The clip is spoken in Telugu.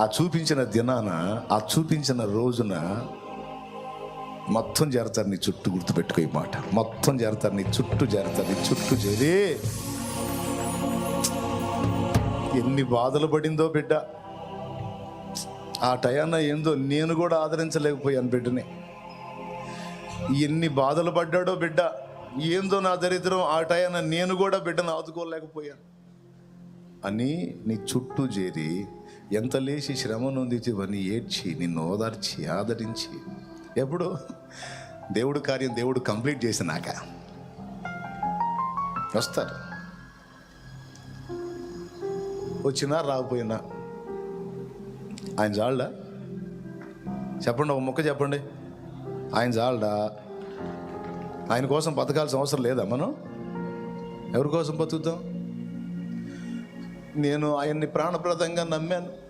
ఆ చూపించిన దినాన ఆ చూపించిన రోజున మొత్తం చేరతారు నీ చుట్టూ గుర్తుపెట్టుకో ఈ మాట. మొత్తం చేరతారు నీ చుట్టూ చేరతారు నీ చుట్టూ చేరి ఎన్ని బాధలు పడిందో బిడ్డ. ఆ టయాన ఏందో నేను కూడా ఆదరించలేకపోయాను బిడ్డని. ఎన్ని బాధలు పడ్డాడో బిడ్డ. ఏందో నా దరిద్రం. ఆ టయాన నేను కూడా బిడ్డను ఆదుకోలేకపోయాను. అని నీ చుట్టూ చేరి ఎంత లేచి శ్రమ నొందితివని ఏడ్చి నిన్ను ఓదార్చి ఆదరించి. ఎప్పుడు దేవుడు కార్యం దేవుడు కంప్లీట్ చేసినాక వస్తారు. వచ్చినా రాకపోయినా ఆయన చాలడా? చెప్పండి ఒక మొక్క చెప్పండి. ఆయన చాలడా? ఆయన కోసం బతకాల్సిన అవసరం లేదా మనం? ఎవరి కోసం బతుకుతాం? నేను ఆయన్ని ప్రాణప్రదంగా నమ్మాను.